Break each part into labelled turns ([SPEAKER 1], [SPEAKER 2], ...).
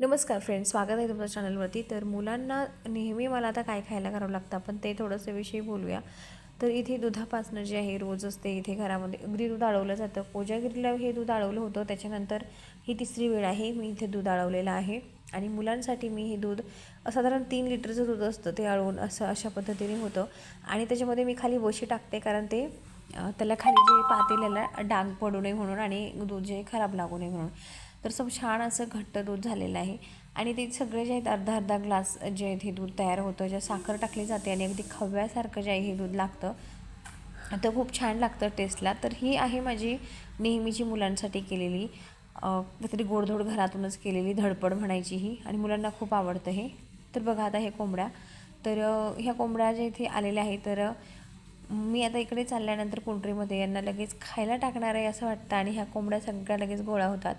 [SPEAKER 1] नमस्कार फ्रेंड्स स्वागत आहे तुमच्या चॅनलवरती तर मुलांना नेहमी मला आता काय खायला करावं लागतं आपण ते थोडंसं विषयी बोलूया. तर इथे दुधापासनं जे आहे रोज असते इथे घरामध्ये. अगदी दूध अडवलं जातं. कोजागिरीला हे दूध अडवलं होतं. त्याच्यानंतर ही तिसरी वेळ आहे. मी इथे दूध अडवलेलं आहे. आणि मुलांसाठी मी हे दूध साधारण तीन लिटरचं दूध असतं ते अडवून असं अशा पद्धतीने होतं. आणि त्याच्यामध्ये मी खाली वशी टाकते कारण ते त्याला खाली जे पातेल्याला डाग पडू नये म्हणून आणि दूध जे खराब लागू नये म्हणून. तर सब छान असं घट्ट दूध झालेलं आहे. आणि ते सगळे जे आहेत अर्धा अर्धा ग्लास जे आहेत हे दूध तयार होतं. ज्या साखर टाकली जाते आणि अगदी खव्यासारखं जे आहे हे दूध लागतं. तर खूप छान लागतं टेस्टला तर ही आहे माझी नेहमीची मुलांसाठी केलेली तरी काहीतरी गोडधोड घरातूनच केलेली धडपड म्हणायची ही. आणि मुलांना खूप आवडतं हे. तर बघा आता हे कोंबड्या. तर ह्या कोंबड्या ज्या इथे आलेल्या आहेत तर मी आता इकडे चालल्यानंतर पोल्ट्रीमध्ये यांना लगेच खायला टाकणार आहे असं वाटतं आणि ह्या कोंबड्या सगळ्या लगेच गोळा होतात.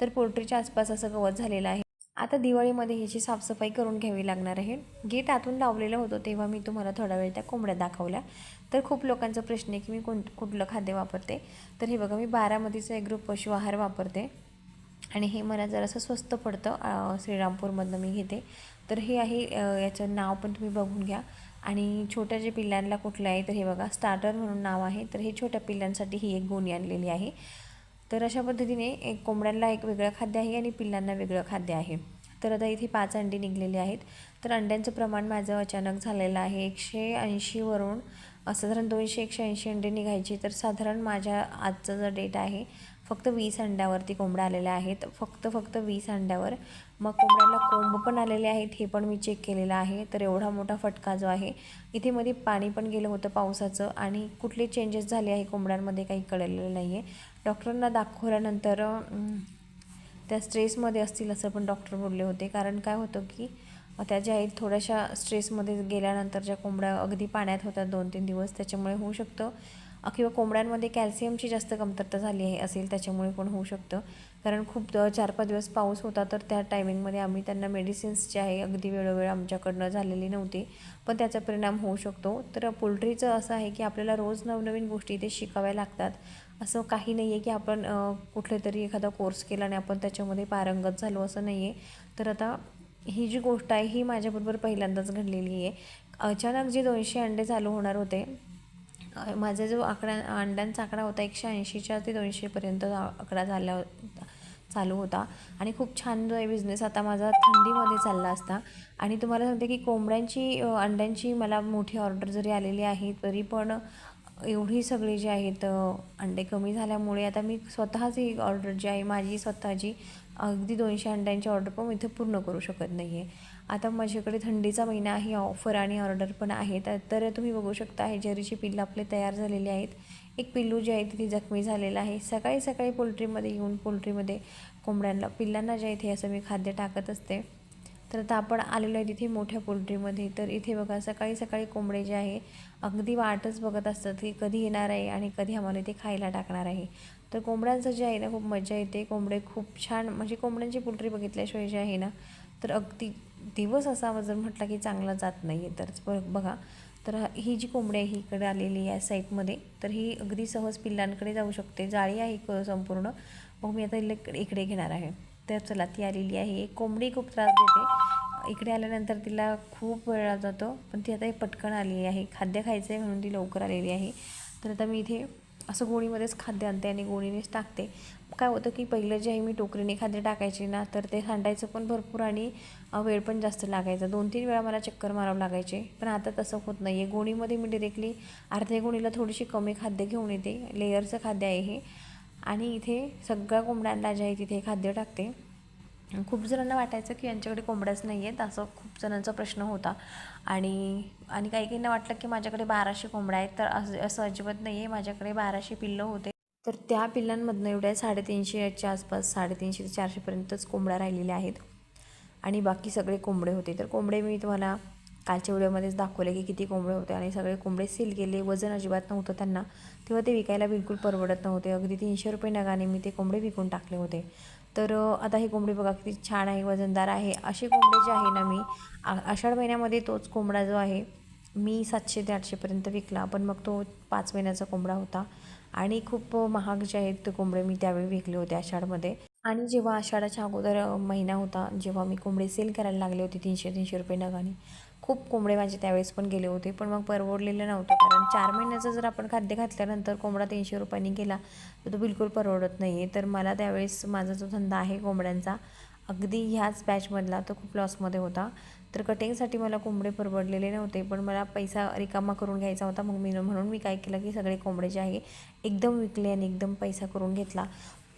[SPEAKER 1] तर पोल्ट्रीच्या आसपास असं गवत झालेलं आहे. आता दिवाळीमध्ये ह्याची साफसफाई करून घ्यावी लागणार आहे. गेट आतून लावलेलं होतं तेव्हा मी तुम्हाला थोडा वेळ त्या कोंबड्या दाखवल्या. तर खूप लोकांचा प्रश्न आहे की मी कोण कुठलं खाद्य वापरते? तर हे बघा मी बारामतीचं एक ग्रुप पशु आहार वापरते. आणि हे मला जरासं स्वस्त पडतं श्रीरामपूरमधनं मी घेते. तर हे आहे याचं नाव पण तुम्ही बघून घ्या. आणि छोट्या जे पिल्लांना कुठलं आहे तर हे बघा स्टार्टर म्हणून नाव आहे तर हे छोट्या पिल्लांसाठी ही एक गोणी आणलेली आहे. तर अशा पद्धतीने एक कोंबड्यांना एक वेगळं खाद्य आहे आणि पिल्लांना वेगळं खाद्य आहे. तर आता इथे पाच अंडी निघलेली आहेत. तर अंड्यांचं प्रमाण माझं अचानक झालेलं आहे एकशे ऐंशीवरून साधारण दोनशे एकशे ऐंशी अंडे निघायचे. तर साधारण माझ्या आजचा जो डेट आहे फक्त वीस अंड्यावरती कोंबड्या आलेल्या आहेत. फक्त फक्त वीस अंड्यावर मग कोंबड्यांना कोंब पण आलेले आहेत हे पण मी चेक केलेलं आहे. तर एवढा मोठा फटका जो आहे इथे मध्ये पाणी पण गेलं होतं पावसाचं आणि कुठले चेंजेस झाले आहे कोंबड्यांमध्ये काही कळलेलं नाही आहे डॉक्टरांना दाखवल्यानंतर त्या स्ट्रेसमध्ये असतील असं पण डॉक्टर बोलले होते. कारण काय होतं की त्या ज्या आहेत थोड्याशा स्ट्रेसमध्ये गेल्यानंतर ज्या कोंबड्या अगदी पाण्यात होतात दोन तीन दिवस त्याच्यामुळे होऊ शकतं. किंवा कोंबड्यांमध्ये कॅल्शियमची जास्त कमतरता झाली आहे असेल त्याच्यामुळे पण होऊ शकतं. कारण खूप चार पाच दिवस पाऊस होता तर त्या टायमिंगमध्ये आम्ही त्यांना मेडिसिन्स जे आहे अगदी वेळोवेळ आमच्याकडनं झालेली नव्हती. पण त्याचा परिणाम होऊ शकतो. तर पोल्ट्रीचं असं आहे की आपल्याला रोज नवनवीन गोष्टी इथे शिकाव्या लागतात. असं काही नाही आहे की आपण कुठले तरी एखादा कोर्स केला आणि आपण त्याच्यामध्ये पारंगत झालो असं नाही आहे तर आता ही जी गोष्ट आहे ही माझ्याबरोबर पहिल्यांदाच घडलेली आहे. अचानक जे दोनशे अंडे चालू होणार होते माझा जो आकडा अंड्यांचा आकडा होता एकशे ऐंशीच्या ते दोनशेपर्यंत आकडा झाला चालू होता. आणि खूप छान जो आहे बिझनेस आता माझा थंडीमध्ये चालला असता. आणि तुम्हाला सांगते की कोंबड्यांची अंड्यांची मला मोठी ऑर्डर जरी आलेली आहे तरी पण एवढी सगळी जी आहेत अंडे कमी झाल्यामुळे आता मी स्वतःच ही ऑर्डर जी आहे माझी स्वतःची अगदी दोनशे अंड्यांची ऑर्डर पण मी इथे पूर्ण करू शकत नाही आहे आता माझ्याकडे थंडीचा महिना आहे ऑफर आणि ऑर्डर पण आहे तर तर तुम्ही बघू शकता हे जरीची पिल्लं आपले तयार झालेली आहेत. एक पिल्लू जे आहे तिथे जखमी झालेलं आहे. सकाळी सकाळी पोल्ट्रीमध्ये येऊन पोल्ट्रीमध्ये कोंबड्यांना पिल्लांना जे आहे ते असं मी खाद्य टाकत असते. तर आता आपण आलेलो आहे तिथे मोठ्या पोल्ट्रीमध्ये. तर इथे बघा सकाळी सकाळी कोंबडे जे आहे अगदी वाटच बघत असतात की कधी येणार आहे आणि कधी आम्हाला ते खायला टाकणार आहे. तर कोंबड्यांचं जे आहे ना खूप मजा येते. कोंबडे खूप छान म्हणजे कोंबड्यांची पोल्ट्री बघितल्याशिवाय जे आहे ना तर अगदी दिवस असा जर म्हटला की चांगला जात नाही आहे तर बघा तर ही जी कोंबडी आहे ही इकडे आलेली आहे साईटमध्ये तर ही अगदी सहज पिल्लांकडे जाऊ शकते. जाळी आहे क- संपूर्ण. मग मी आता इकडे घेणार आहे. तर चला ती आलेली आहे. एक कोंबडी खूप त्रास देते. इकडे आल्यानंतर तिला खूप वेळ जातो पण ती आता पटकन आलेली आहे. खाद्य खायचं आहे म्हणून ती लवकर आलेली आहे. तर आता मी इथे असं गोणीमध्येच खाद्य आणते आणि गोणीनेच टाकते. काय होतं की पहिलं जे आहे मी टोकरीने खाद्य टाकायचे ना तर ते सांडायचं पण भरपूर आणि वेळ पण जास्त लागायचा. दोन तीन वेळा मला चक्कर मारावं लागायचे पण आता तसं होत नाही आहे गोणीमध्ये मी डिरेक्टली अर्ध्या गोणीला थोडीशी कमी खाद्य घेऊन येते. लेयरचं खाद्य आहे हे. आणि इथे सगळ्या कोंबड्यांना जे आहे तिथे खाद्य टाकते. खूप जणांना वाटायचं की यांच्याकडे कोंबड्याच नाही आहेत असं खूप जणांचा प्रश्न होता. आणि आणि काही काहींना वाटलं की माझ्याकडे बाराशे कोंबड्या आहेत तर असं असं अजिबात नाही आहे माझ्याकडे बाराशे पिल्लं होते. तर त्या पिल्लांमधनं एवढ्या साडेतीनशेच्या आसपास साडेतीनशे ते चारशेपर्यंतच कोंबड्या राहिलेल्या आहेत. आणि बाकी सगळे कोंबडे होते. तर कोंबडे मी तुम्हाला कालच्या व्हिडिओमध्येच दाखवले की किती कोंबडे होते. आणि सगळे कोंबडे सील केले. वजन अजिबात नव्हतं त्यांना. तेव्हा ते विकायला बिलकुल परवडत नव्हते. अगदी तीनशे रुपये नगाने मी ते कोंबडे विकून टाकले होते. तर आता हे कोंबडी बघा किती छान आहे वजनदार आहे. असे कोंबडे जे आहे ना मी आ- आषाढ महिन्यामध्ये तोच कोंबडा जो आहे मी सातशे ते आठशेपर्यंत विकला. पण मग तो पाच महिन्याचा कोंबडा होता. आणि खूप महाग जे आहेत ते कोंबडे मी त्यावेळी विकले होते आषाढमध्ये. आणि जेव्हा आषाढाच्या अगोदर महिना होता जेव्हा मी कोंबडे सेल करायला लागले होते तीनशे तीनशे रुपये नगाने खूप कोंबडे माझे त्यावेळेस पण गेले होते पण मग परवडलेलं नव्हतं. कारण चार महिन्याचं जर आपण खाद्य घातल्यानंतर कोंबडा तीनशे रुपयांनी गेला तर तो बिलकुल परवडत नाही आहे तर मला त्यावेळेस माझा जो धंदा आहे कोंबड्यांचा अगदी ह्याच बॅचमधला तो खूप लॉसमध्ये होता. तर कटिंगसाठी मला कोंबडे परवडलेले नव्हते पण मला पैसा रिकामा करून घ्यायचा होता. मग मी म्हणून मी काय केलं की सगळे कोंबडे जे आहे एकदम विकले आणि एकदम पैसा करून घेतला.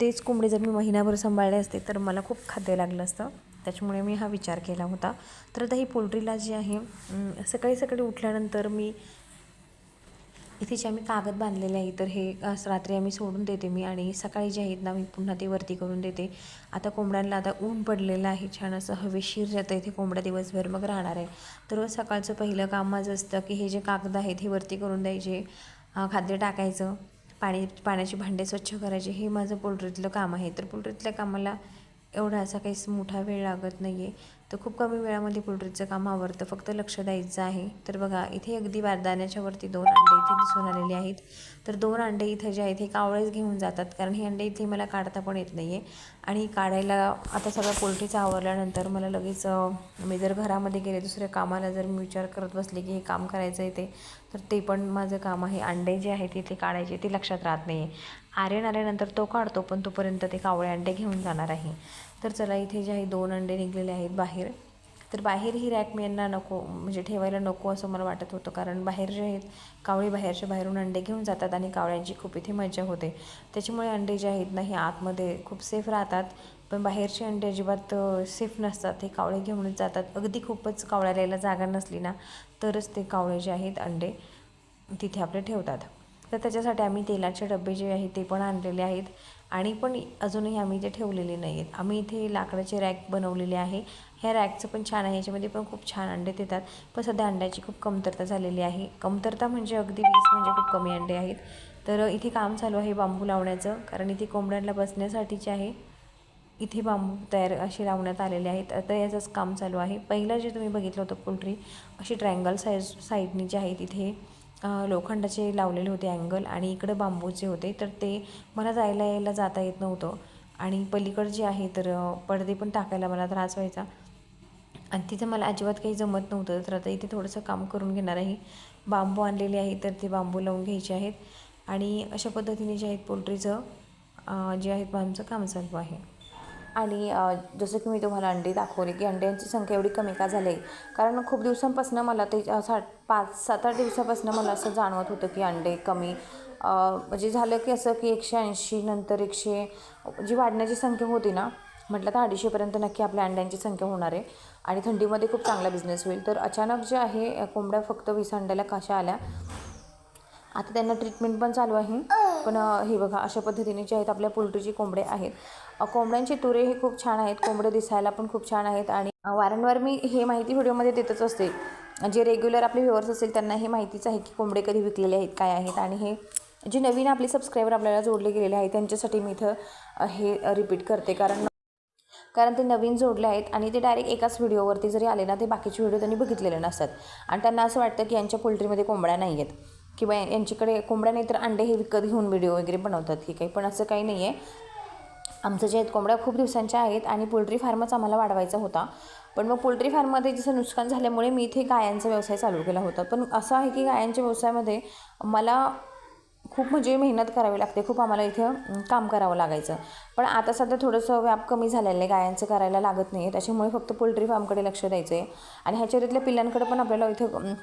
[SPEAKER 1] तेच कोंबडे जर मी महिनाभर सांभाळले असते तर मला खूप खाद्य लागलं असतं. त्याच्यामुळे मी हा विचार केला होता. तर आता ही पोल्ट्रीला जी आहे सकाळी सकाळी उठल्यानंतर मी इथे जे आम्ही कागद बांधलेले आहे तर हे रात्री आम्ही सोडून देते मी आणि सकाळी जे आहेत ना मी पुन्हा ते वरती करून देते. आता कोंबड्यांना आता ऊन पडलेलं आहे छान असं हवेशीर जातं इथे कोंबड्या दिवसभर मग राहणार आहे तर रोज सकाळचं पहिलं काम माझं असतं की हे जे कागद आहेत हे वरती करून द्यायचे खाद्य टाकायचं पाणी पाण्याची भांडे स्वच्छ करायचे हे माझं पोल्ट्रीतलं काम आहे. तर पोल्ट्रीतल्या कामाला एवढा असा काही मोठा वेळ लागत नाही आहे तर खूप कमी वेळामध्ये पोल्ट्रीचं काम आवडतं फक्त लक्ष द्यायचं आहे. तर बघा इथे अगदी वारदाण्याच्या वरती दोन अंडे इथे दिसून आलेले आहेत. तर दोन अंडे इथं जे आहेत हे कावळेच घेऊन जातात. कारण हे अंडे इथे मला काढता पण येत नाही आहे आणि काढायला आता सगळं पोल्ट्रीचं आवरल्यानंतर मला लगेच मी जर घरामध्ये गेले दुसऱ्या कामाला जर मी विचार करत बसले की हे काम करायचं आहे ते तर ते पण माझं काम आहे. अंडे जे आहेत इथे काढायचे ते लक्षात राहत नाही आहे आर्यन आल्यानंतर तो काढतो पण तोपर्यंत ते कावळे अंडे घेऊन जाणार आहे. तर चला इथे जे आहे दोन अंडे निघलेले आहेत बाहेर. तर बाहेर ही रॅक मी यांना नको म्हणजे ठेवायला नको असं मला वाटत होतं कारण बाहेर जे आहेत कावळे बाहेरच्या बाहेरून अंडे घेऊन जातात आणि कावळ्यांची खूप इथे मजा होते. त्याच्यामुळे अंडे जे आहेत ना हे आतमध्ये खूप सेफ राहतात. पण बाहेरचे अंडे अजिबात सेफ नसतात. हे कावळे घेऊनच जातात. अगदी खूपच कावळ्याला यायला जागा नसली ना तरच ते कावळे जे आहेत अंडे तिथे आपले ठेवतात. तर त्याच्यासाठी आम्ही तेलाचे डबे जे आहेत ते पण आणलेले आहेत. आणि पण अजूनही आम्ही ते ठेवलेले नाही आहेत. आम्ही इथे लाकडाचे रॅक बनवलेले आहे. ह्या रॅकचं पण छान आहे. याच्यामध्ये पण खूप छान अंडे देतात. पण सध्या अंड्याची खूप कमतरता झालेली आहे. कमतरता म्हणजे अगदी वीस म्हणजे खूप कमी अंडे आहेत. तर इथे काम चालू आहे बांबू लावण्याचं. कारण इथे कोंबड्यांना बसण्यासाठीचे आहे. इथे बांबू तयार असे लावण्यात आलेले आहेत. आता याचंच काम चालू आहे. पहिलं जे तुम्ही बघितलं होतं पोल्ट्री अशी ट्रँगल साईज साईडनी जे आहेत इथे. लोखंडाचे लावलेले होते अँगल आणि इकडं बांबूचे होते तर ते मला जायला यायला जाता येत नव्हतं. आणि पलीकडे जे आहे तर पडदे पण टाकायला मला त्रास व्हायचा. आणि तिथं मला अजिबात काही जमत नव्हतं तर आता इथे थोडंसं काम करून घेणार आहे. बांबू आणलेले आहे तर ते बांबू लावून घ्यायचे आहेत. आणि अशा पद्धतीने जे आहेत पोल्ट्रीचं जे आहेत आमचं काम चालू आहे. आणि जसं की मी तुम्हाला अंडी दाखवले की अंड्यांची संख्या एवढी कमी का झाली? आहे कारण खूप दिवसांपासून मला ते साठ पाच सात आठ दिवसापासून मला असं जाणवत होतं की अंडे कमी म्हणजे झालं की असं की एकशे ऐंशी नंतर एकशे जी वाढण्याची संख्या होती ना म्हटलं तर अडीचशेपर्यंत नक्की आपल्या अंड्यांची संख्या होणार आहे. आणि थंडीमध्ये खूप चांगला बिझनेस होईल. तर अचानक जे आहे कोंबड्या फक्त वीस अंड्याला कशा आल्या? आता त्यांना ट्रीटमेंट पण चालू आहे. पण हे बघा अशा पद्धतीने जे आहेत आपल्या पोल्ट्रीचे कोंबडे आहेत. कोंबड्यांचे तुरे हे खूप छान आहेत कोंबडे दिसायला पण खूप छान आहेत आणि वारंवार मी हे माहिती व्हिडिओमध्ये देतच असते. जे रेग्युलर आपले व्ह्युअर्स असेल त्यांना हे माहितीच आहे की कोंबडे कधी विकलेले आहेत काय आहेत आणि हे जे नवीन आपले सबस्क्रायबर आपल्याला जोडले गेलेले आहेत त्यांच्यासाठी मी इथं हे रिपीट करते. कारण कारण ते नवीन जोडले आहेत आणि ते डायरेक्ट एकाच व्हिडिओवरती जरी आले ना ते बाकीचे व्हिडिओ त्यांनी बघितलेले नसतात. आणि त्यांना असं वाटतं की यांच्या पोल्ट्रीमध्ये कोंबड्या नाही आहेत. किंवा यांच्याकडे कोंबड्या नाही तर अंडे हे विकत घेऊन व्हिडिओ वगैरे बनवतात हे काही. पण असं काही नाही आहे आमचं जे आहेत कोंबड्या खूप दिवसांच्या आहेत आणि पोल्ट्री फार्मच आम्हाला वाढवायचा होता. पण मग पोल्ट्री फार्ममध्ये जसं नुकसान झाल्यामुळे मी इथे गायांचा व्यवसाय चालू केला होता. पण असं आहे की गायांच्या व्यवसायामध्ये मला खूप म्हणजे मेहनत करावी लागते खूप आम्हाला इथे काम करावं लागायचं. पण आता सध्या थोडंसं व्याप कमी झालेलं आहे गायांचं करायला लागत नाही त्याच्यामुळे फक्त पोल्ट्री फार्मकडे लक्ष द्यायचं आहे आणि ह्याच्यातल्या पिल्लांकडे पण आपल्याला इथं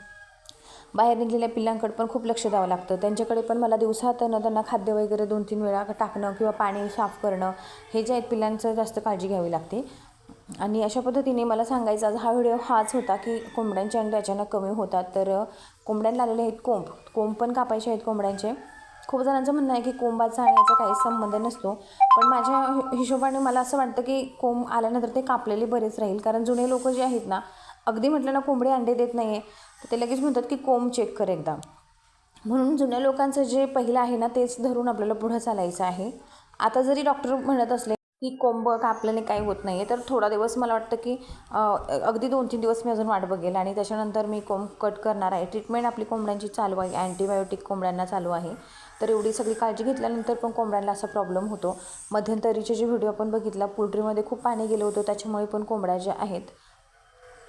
[SPEAKER 1] बाहेर निघलेल्या पिल्लांकडे पण खूप लक्ष द्यावं लागतं. त्यांच्याकडे पण मला दिवसातनं त्यांना खाद्य वगैरे दोन तीन वेळा टाकणं किंवा पाणी साफ करणं हे जे आहेत पिल्लांचं जास्त काळजी घ्यावी लागते. आणि अशा पद्धतीने मला सांगायचा आज हा व्हिडिओ हाच होता की कोंबड्यांचे अंडे अचानक कमी होतात. तर कोंबड्यांना आलेले आहेत कोंब. कोंब पण कापायचे आहेत कोंबड्यांचे. खूप जणांचं म्हणणं आहे की कोंबाचा आणण्याचा काही संबंध नसतो. पण माझ्या हिशोबाने मला असं वाटतं की कोंब आल्यानंतर ते कापलेले बरेच राहील. कारण जुने लोक जे आहेत ना अगदी म्हटलं ना कोंबडी अंडे देत नाही आहे तर ते लगेच म्हणतात की कोंब चेक कर एकदा. म्हणून जुन्या लोकांचं जे पहिलं आहे ना तेच धरून आपल्याला पुढं चालायचं आहे. आता जरी डॉक्टर म्हणत असले की कोंब कापल्याने काही होत नाही आहे तर थोडा दिवस मला वाटतं की अगदी दोन तीन दिवस मी अजून वाट बघेल आणि त्याच्यानंतर मी कोंब कट करणार आहे. ट्रीटमेंट आपली कोंबड्यांची चालू आहे. अँटीबायोटिक कोंबड्यांना चालू आहे.
[SPEAKER 2] तर एवढी सगळी काळजी घेतल्यानंतर पण कोंबड्यांना असा प्रॉब्लेम होतो. मध्यंतरीचे जे व्हिडिओ आपण बघितला पोल्ट्रीमध्ये खूप पाणी गेलं होतं त्याच्यामुळे पण कोंबड्या ज्या आहेत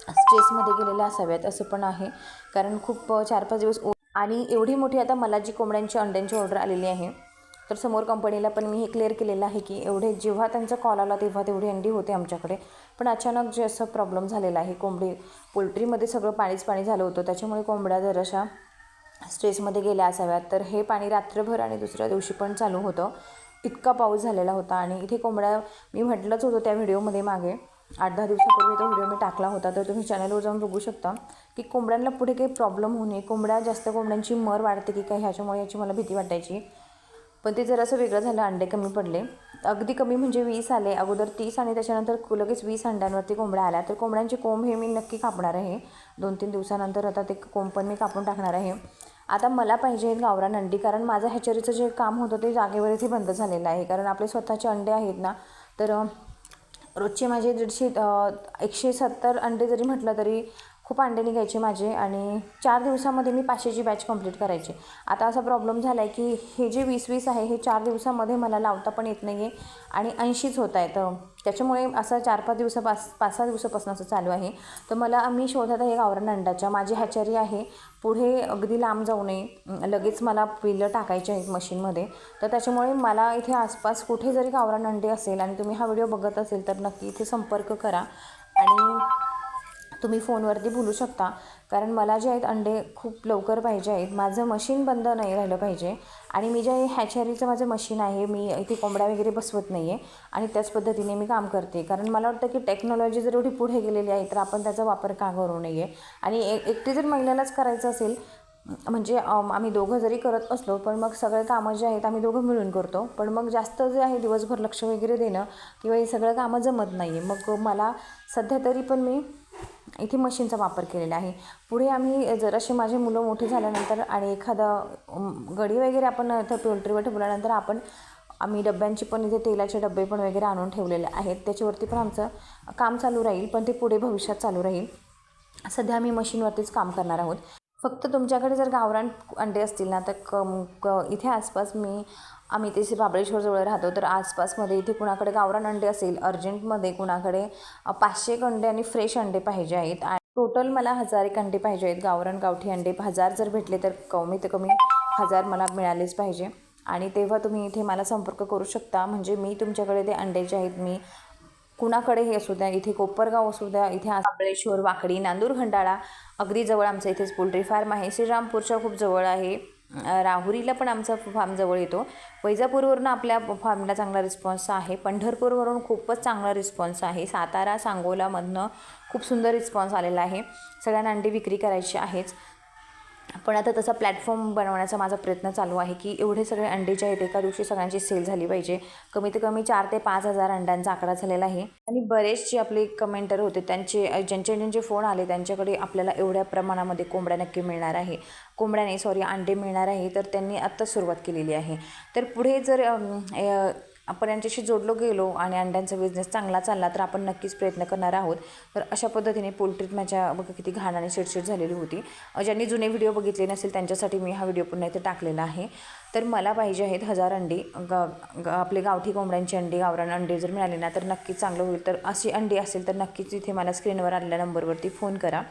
[SPEAKER 2] स्ट्रेसमध्ये गेलेल्या असाव्यात असं पण आहे. कारण खूप चार पाच दिवस आणि एवढी मोठी आता मला जी कोंबड्यांची अंड्यांची ऑर्डर आलेली आहे. तर समोर कंपनीला पण मी हे क्लिअर केलेलं आहे की एवढे जेव्हा त्यांचा कॉल आला तेव्हा तेवढी अंडी होते आमच्याकडे. पण अचानक जे असं प्रॉब्लेम झालेला आहे कोंबडी पोल्ट्रीमध्ये सगळं पाणीच पाणी झालं होतं. त्याच्यामुळे कोंबड्या जर अशा स्ट्रेसमध्ये गेल्या असाव्यात. तर हे पाणी रात्रभर आणि दुसऱ्या दिवशी पण चालू होतं. इतका पाऊस झालेला होता आणि इथे कोंबड्या मी म्हटलंच होतं त्या व्हिडिओमध्ये मागे. आठ दहा दिवसापूर्वी तो व्हिडिओ मी टाकला होता तर तुम्ही चॅनलवर जाऊन बघू शकता की कोंबड्यांना पुढे काही प्रॉब्लेम होऊ नये. कोंबड्या जास्त कोंबड्यांची मर वाढते की काय ह्याच्यामुळे याची मला भीती वाटायची. पण ते जरासं वेगळं झालं अंडे कमी पडले. अगदी कमी म्हणजे वीस आले अगोदर तीस आणि त्याच्यानंतर लगेच वीस अंड्यांवरती कोंबड्या आल्या. तर कोंबड्यांचे कोंब हे मी नक्की कापणार आहे. दोन तीन दिवसानंतर आता ते कोंब पण मी कापून टाकणार आहे. आता मला पाहिजे आहेत गावरान अंडी कारण माझं ह्याच्यावरचं जे काम होतं ते जागेवरच बंद झालेलं आहे. कारण आपले स्वतःचे अंडे आहेत ना तर रोजचे माझे दीडशे एकशे सत्तर अंडे जरी म्हटलं तरी खूप अंडे निघायचे माझे आणि चार दिवसामध्ये मी पाचशेची बॅच कंप्लीट करायची. आता असा प्रॉब्लेम झाला आहे की हे जे वीस वीस आहे हे चार दिवसामध्ये मला लावता पण येत नाही आहे आणि ऐंशीच होत आहेत त्याच्यामुळे असं चार पाच दिवसापास पाच सहा दिवसापासून असं चालू आहे. तर मला मी शोधत आहे गावरान अंडाच्या. माझी हॅचरी आहे. पुढे अगदी लांब जाऊ नये. लगेच मला पिलं टाकायचे आहेत मशीनमध्ये. तर त्याच्यामुळे मला इथे आसपास कुठे जरी गावरान अंडे असेल आणि तुम्ही हा व्हिडिओ बघत असेल तर नक्की इथे संपर्क करा. आणि तुम्ही फोनवरती बोलू शकता. कारण मला जे आहेत अंडे खूप लवकर पाहिजे आहेत. माझं मशीन बंद नाही राहिलं पाहिजे. आणि मी जे हॅचरीचं माझं मशीन आहे मी इथे कोंबड्या वगैरे बसवत नाही आहे आणि त्याच पद्धतीने मी काम करते. कारण मला वाटतं की टेक्नॉलॉजी जर एवढी पुढे गेलेली आहे तर आपण त्याचा वापर का करू नये? आणि एक एकटी जर महिलेलाच करायचं असेल म्हणजे आम्ही दोघं जरी करत असलो पण मग सगळे कामं जे आहेत आम्ही दोघं मिळून करतो. पण मग जास्त जे आहे दिवसभर लक्ष वगैरे देणं किंवा हे सगळं कामं जमत नाही आहे मग मला सध्या तरी पण मी इथे मशीनचा वापर केलेला आहे. पुढे आम्ही जर असे माझे मुलं मोठी झाल्यानंतर आणि एखादा गडी वगैरे आपण इथं पोल्ट्रीवर ठेवल्यानंतर आपण आम्ही डब्यांची पण इथे तेलाचे डबे पण वगैरे आणून ठेवलेले आहेत. त्याच्यावरती पण आमचं काम चालू राहील पण ते पुढे भविष्यात चालू राहील. सध्या आम्ही मशीनवरतीच काम करणार आहोत. फक्त तुमच्याकडे जर गावरान अंडे असतील ना तर कम क इथे आसपास मी आम्ही ते बाबळेश्वरजवळ राहतो तर आसपासमध्ये इथे कुणाकडे गावरान अंडे असेल अर्जंटमध्ये कुणाकडे पाचशे एक अंडे आणि फ्रेश अंडे पाहिजे आहेत. आणि टोटल मला हजार एक अंडे पाहिजे आहेत. गावरान गावठी अंडे हजार जर भेटले तर कमीत कमी हजार मला मिळालेच पाहिजे. आणि तेव्हा तुम्ही इथे मला संपर्क करू शकता. म्हणजे मी तुमच्याकडे ते अंडे जे आहेत मी कुणाकडेही असू द्या इथे कोपरगाव असू द्या इथे महाबळेश्वर वाकडी नांदूर खंडाळा अगदी जवळ आमचं इथेच पोल्ट्री फार्म आहे. श्रीरामपूरच्या खूप जवळ आहे. राहुरीला पण आमचा फार्म जवळ येतो. वैजापूरवरून आपल्या फार्मला चांगला रिस्पॉन्स आहे. पंढरपूरवरून खूपच चांगला रिस्पॉन्स आहे. सातारा सांगोलामधनं खूप सुंदर रिस्पॉन्स आलेला आहे. सगळ्यांना अंडी विक्री करायची आहेच. पण आता तसा प्लॅटफॉर्म बनवण्याचा माझा प्रयत्न चालू आहे की एवढे सगळे अंडे जे आहेत एका दिवशी सगळ्यांची सेल झाली पाहिजे. कमीत कमी चार ते पाच हजार अंड्यांचा आकडा झालेला आहे. आणि बरेचसे आपले कमेंटर होते त्यांचे ज्यांचे ज्यांचे फोन आले त्यांच्याकडे आपल्याला एवढ्या प्रमाणामध्ये कोंबड्या नक्की मिळणार आहे. कोंबड्याने सॉरी अंडे मिळणार आहे तर त्यांनी आत्ताच सुरुवात केलेली आहे. तर पुढे जर आपण यांच्याशी जोडलो गेलो आणि अंड्यांचा बिझनेस चांगला चालला तर आपण नक्कीच प्रयत्न करणार आहोत. तर अशा पद्धतीने पोल्ट्रीत माझ्या बघा किती घाण आणि चिडचिड झालेली होती. ज्यांनी जुने व्हिडिओ बघितले नसेल त्यांच्यासाठी मी हा व्हिडिओ पुन्हा इथे टाकलेला आहे. तर मला पाहिजे आहेत हजार अंडी. ग ग आपले गावठी कोंबड्यांची अंडी गावरान अंडी जर मिळाली ना तर नक्कीच चांगलं होईल. तर अशी अंडी असेल तर नक्कीच इथे मला स्क्रीनवर आलेल्या नंबरवरती फोन करा.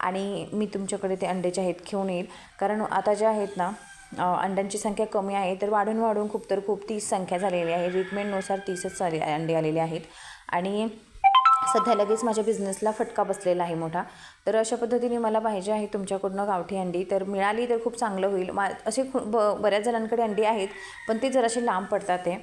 [SPEAKER 2] आणि मी तुमच्याकडे ते अंडे जे आहेत घेऊन येईल. कारण आता जे आहेत ना अंड्यांची संख्या कमी आहे तर वाढून वाढून खूप तर खूप तीस संख्या झालेली आहे. रिकमेंडनुसार तीसच आले अंडे आलेले आहेत. आणि सध्या लगेच माझ्या बिझनेसला फटका बसलेला आहे मोठा. तर अशा पद्धतीने मला पाहिजे आहे तुमच्याकडनं गावठी अंडी. तर मिळाली तर खूप चांगलं होईल. मा असे खू ब बऱ्याच जणांकडे अंडी आहेत पण ते जरासे लांब पडतात ते.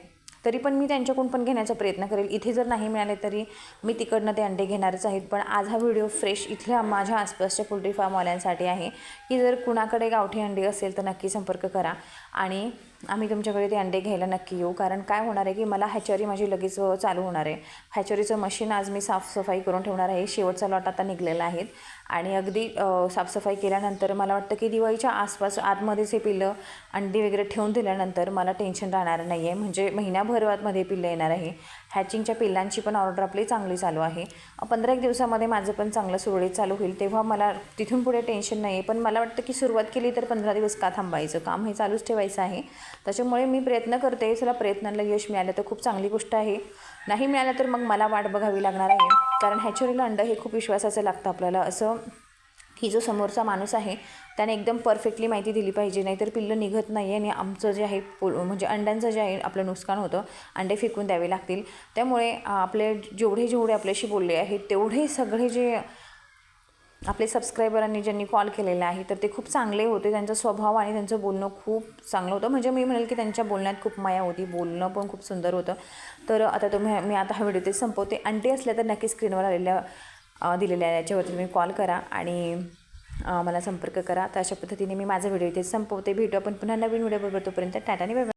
[SPEAKER 2] तरी पण मी त्यांच्याकडून पण घेण्याचा प्रयत्न करेल. इथे जर नाही मिळाले तरी मी तिकडनं ते अंडे घेणारच आहेत. पण आज हा व्हिडिओ फ्रेश इथल्या माझ्या आसपासच्या पोल्ट्री फार्मवाल्यांसाठी आहे. की जर कुणाकडे गावठी अंडी असेल तर नक्की संपर्क करा. आणि आम्ही तुमच्याकडे ते अंडे घ्यायला नक्की येऊ कारण काय होणार आहे की मला हॅचरी माझी लगेच चालू होणार आहे. हॅचरीचं मशीन आज मी साफसफाई करून ठेवणार आहे. शेवटचा लॉट आता निघलेला आहे. आणि अगदी साफसफाई केल्यानंतर मला वाटतं की दिवाळीच्या आसपास आतमध्येच हे पिल्लं अंडी वगैरे ठेवून दिल्यानंतर मला टेन्शन राहणार नाही आहे म्हणजे महिन्याभर आतमध्ये पिल्लं येणार आहे. हॅचिंगच्या पिल्लांची पण ऑर्डर आपली चांगली चालू आहे. पंधरा एक दिवसामध्ये माझं पण चांगलं सुरळीत चालू होईल तेव्हा मला तिथून पुढे टेन्शन नाही आहे पण मला वाटतं की सुरुवात केली तर पंधरा दिवस का थांबायचं? काम हे चालूच ठेवायचं आहे. त्याच्यामुळे मी प्रयत्न करते चला प्रयत्नाला यश मिळालं तर खूप चांगली गोष्ट आहे. नाही मिळालं तर मग मला वाट बघावी लागणार आहे. कारण हॅचरीला अंडं हे खूप विश्वासाचं लागतं आपल्याला. असं की जो समोरचा माणूस आहे त्याने एकदम परफेक्टली माहिती दिली पाहिजे. नाहीतर पिल्लं निघत नाही आणि आमचं जे आहे पो म्हणजे अंड्यांचं जे आहे आपलं नुकसान होतं. अंडे फेकून द्यावे लागतील. त्यामुळे आपले जेवढे जेवढे आपल्याशी बोलले आहेत तेवढे सगळे जे आपले सबस्क्रायबरांनी ज्यांनी कॉल केलेला आहे तर ते खूप चांगले होते. त्यांचा स्वभाव आणि त्यांचं बोलणं खूप चांगलं होतं. म्हणजे मी म्हणेल की त्यांच्या बोलण्यात खूप माया होती. बोलणं पण खूप सुंदर होतं. तर आता तुम्ही मी आता हा व्हिडिओ ते संपवते. अंटी असल्या तर नक्की स्क्रीनवर आलेल्या दिलेल्या याच्यावरती तुम्ही कॉल करा आणि मला संपर्क करा. तर अशा पद्धतीने मी माझा व्हिडिओ इथे संपवते. भेटू आपण पुन्हा नवीन व्हिडिओ बरोबर तोपर्यंत टाटा आणि